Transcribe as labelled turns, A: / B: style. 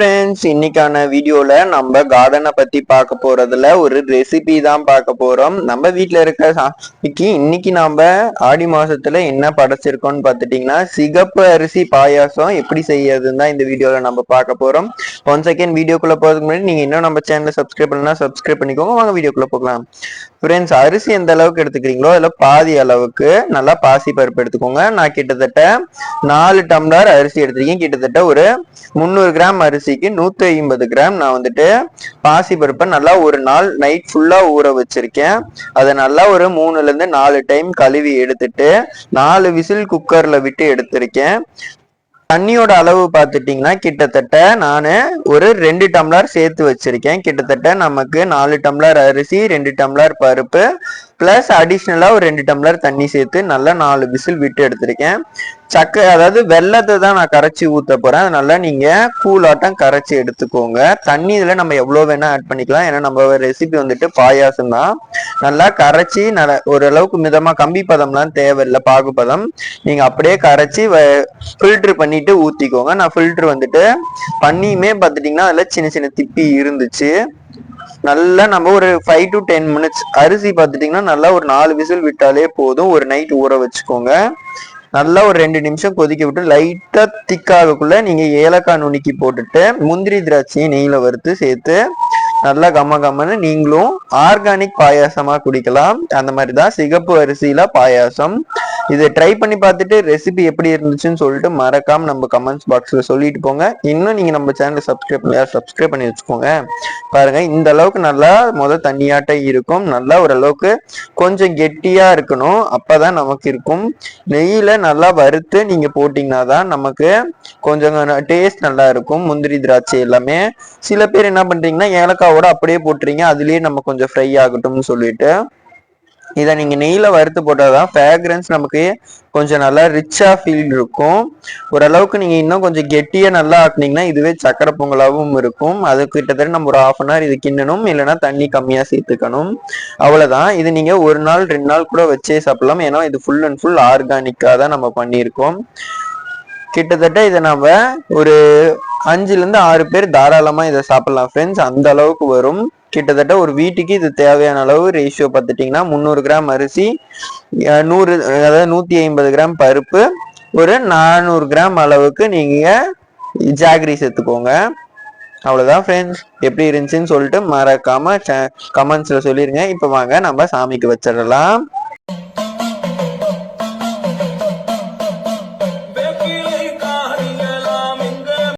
A: Friends இன்னைக்கான வீடியோவில் நம்ம கார்டனை பற்றி பார்க்க போறதுல ஒரு ரெசிபி தான் பார்க்க போகிறோம் நம்ம வீட்டில் இருக்க சாமிக்கு இன்னைக்கு நம்ம ஆடி மாதத்தில் என்ன படைச்சிருக்கோம்னு பார்த்துட்டிங்கன்னா சிகப்பு அரிசி பாயாசம் எப்படி செய்யறதுன்னு தான் இந்த வீடியோவில் நம்ம பார்க்க போகிறோம் ஒன் செகண்ட் வீடியோக்குள்ளே போகிறதுக்கு முன்னாடி நீங்கள் இன்னும் நம்ம சேனலை சப்ஸ்கிரைப் பண்ணலாம் சப்ஸ்கிரைப் பண்ணிக்கோங்க. வாங்க வீடியோக்குள்ளே போகலாம். ஃப்ரெண்ட்ஸ் அரிசி எந்த அளவுக்கு எடுத்துக்கிறீங்களோ அதில் பாதி அளவுக்கு நல்லா பாசி பருப்பு எடுத்துக்கோங்க. நான் கிட்டத்தட்ட நாலு டம்ளர் அரிசி எடுத்திருக்கேன். கிட்டத்தட்ட ஒரு முந்நூறு கிராம் அரிசிக்கு நூற்றி ஐம்பது கிராம் நான் வந்துட்டு பாசி பருப்பை நல்லா ஒரு நாள் நைட் ஃபுல்லாக ஊற வச்சிருக்கேன். அதை நல்லா ஒரு மூணுலேருந்து நாலு டைம் கழுவி எடுத்துட்டு நாலு விசில் குக்கரில் விட்டு எடுத்திருக்கேன். தண்ணியோட அளவு பார்த்துட்டிங்கன்னா கிட்டத்தட்ட நான் ஒரு ரெண்டு டம்ளர் சேர்த்து வச்சிருக்கேன். கிட்டத்தட்ட நமக்கு நாலு டம்ளர் அரிசி ரெண்டு டம்ளர் பருப்பு ப்ளஸ் அடிஷ்னலாக ஒரு ரெண்டு டம்ளர் தண்ணி சேர்த்து நல்லா நாலு விசில் விட்டு எடுத்திருக்கேன். சக்கரை அதாவது வெள்ளத்தை தான் நான் கரைச்சி ஊற்ற போகிறேன் அதனால நீங்கள் கூலாட்டம் கரைச்சி எடுத்துக்கோங்க. தண்ணி இதில் நம்ம எவ்வளோ வேணால் ஆட் பண்ணிக்கலாம். ஏன்னா நம்ம ரெசிபி வந்துட்டு பாயாசம் தான். நல்லா கரைச்சி நல்ல ஓரளவுக்கு மிதமாக கம்பி பதம்லாம் தேவையில்லை பாகுபதம் நீங்கள் அப்படியே கரைச்சி ஃபில்ட்ரு பண்ணிட்டு ஊற்றிக்கோங்க நான் ஃபில்ட்ரு வந்துட்டு பண்ணியுமே பார்த்துட்டிங்கன்னா அதில் சின்ன சின்ன திப்பி இருந்துச்சு. நல்லா நம்ம ஒரு ஃபைவ் டு டென் மினிட்ஸ் அரிசி பார்த்துட்டிங்கன்னா நல்லா ஒரு நாலு விசில் விட்டாலே போதும். ஒரு நைட் ஊற வச்சுக்கோங்க. நல்லா ஒரு ரெண்டு நிமிஷம் கொதிக்க விட்டு லைட்டா திக்காகக்குள்ள நீங்க ஏலக்காய் நுணுக்கி போட்டுட்டு முந்திரி திராட்சையை நெய்யில வறுத்து சேர்த்து நல்லா கம்ம கம்மன்னு நீங்களும் ஆர்கானிக் பாயாசமா குடிக்கலாம். அந்த மாதிரி தான் சிகப்பு அரிசியில பாயாசம். இதை ட்ரை பண்ணி பார்த்துட்டு ரெசிபி எப்படி இருந்துச்சுன்னு சொல்லிட்டு மறக்காம நம்ம கமெண்ட்ஸ் பாக்ஸ்ல சொல்லிட்டு போங்க. இன்னும் நீங்க நம்ம சேனலை சப்ஸ்கிரைப் சப்ஸ்கிரைப் பண்ணி வச்சுக்கோங்க. பாருங்க இந்த அளவுக்கு நல்லா முத தண்ணியாட்டம் இருக்கும். நல்லா ஓரளவுக்கு கொஞ்சம் கெட்டியா இருக்கணும். அப்பதான் நமக்கு இருக்கும். நெய்யில நல்லா வறுத்து நீங்க போட்டீங்கன்னா தான் நமக்கு கொஞ்சம் டேஸ்ட் நல்லா இருக்கும். முந்திரி திராட்சை எல்லாமே. சில பேர் என்ன பண்றீங்கன்னா ஏலக்காவோட அப்படியே போட்டுறீங்க. அதுலயே நம்ம கொஞ்சம் ஃப்ரை ஆகட்டும்னு சொல்லிட்டு. இதை நீங்க நெய்யில் வறுத்து போட்டாதான் ஃப்ராக்ரன்ஸ் நமக்கு கொஞ்சம் நல்லா ரிச்சா ஃபீல் இருக்கும். ஓரளவுக்கு நீங்க இன்னும் கொஞ்சம் கெட்டியா நல்லா ஆக்குனீங்கன்னா இதுவே சக்கரை பொங்கலாகவும் இருக்கும். அது கிட்டத்தட்ட நம்ம ஒரு ஆஃப் அன் ஹவர் இது கிண்ணணும். இல்லைன்னா தண்ணி கம்மியா சேர்த்துக்கணும். அவ்வளவுதான். இது நீங்க ஒரு நாள் ரெண்டு நாள் கூட வச்சே சாப்பிடலாம். ஏன்னா இது ஃபுல் அண்ட் ஃபுல் ஆர்கானிக்கா தான் நம்ம பண்ணியிருக்கோம். கிட்டத்தட்ட இதை நம்ம ஒரு அஞ்சுல இருந்து ஆறு பேர் தாராளமா இதை சாப்பிடலாம் ஃப்ரெண்ட்ஸ் அந்த அளவுக்கு வரும். கிட்டத்தட்ட ஒரு வீட்டுக்கு இது தேவையான அளவு ரேஷியோ பார்த்துட்டிங்கன்னா முந்நூறு கிராம் அரிசி நூறு அதாவது நூற்றி ஐம்பது கிராம் பருப்பு ஒரு நானூறு கிராம் அளவுக்கு நீங்கள் ஜாகரி சேர்த்துக்கோங்க. அவ்வளோதான் ஃப்ரெண்ட்ஸ் எப்படி இருந்துச்சுன்னு சொல்லிட்டு மறக்காம கமெண்ட்ஸில் சொல்லிடுங்க இப்போ வாங்க நம்ம சாமிக்கு வச்சிடலாம்.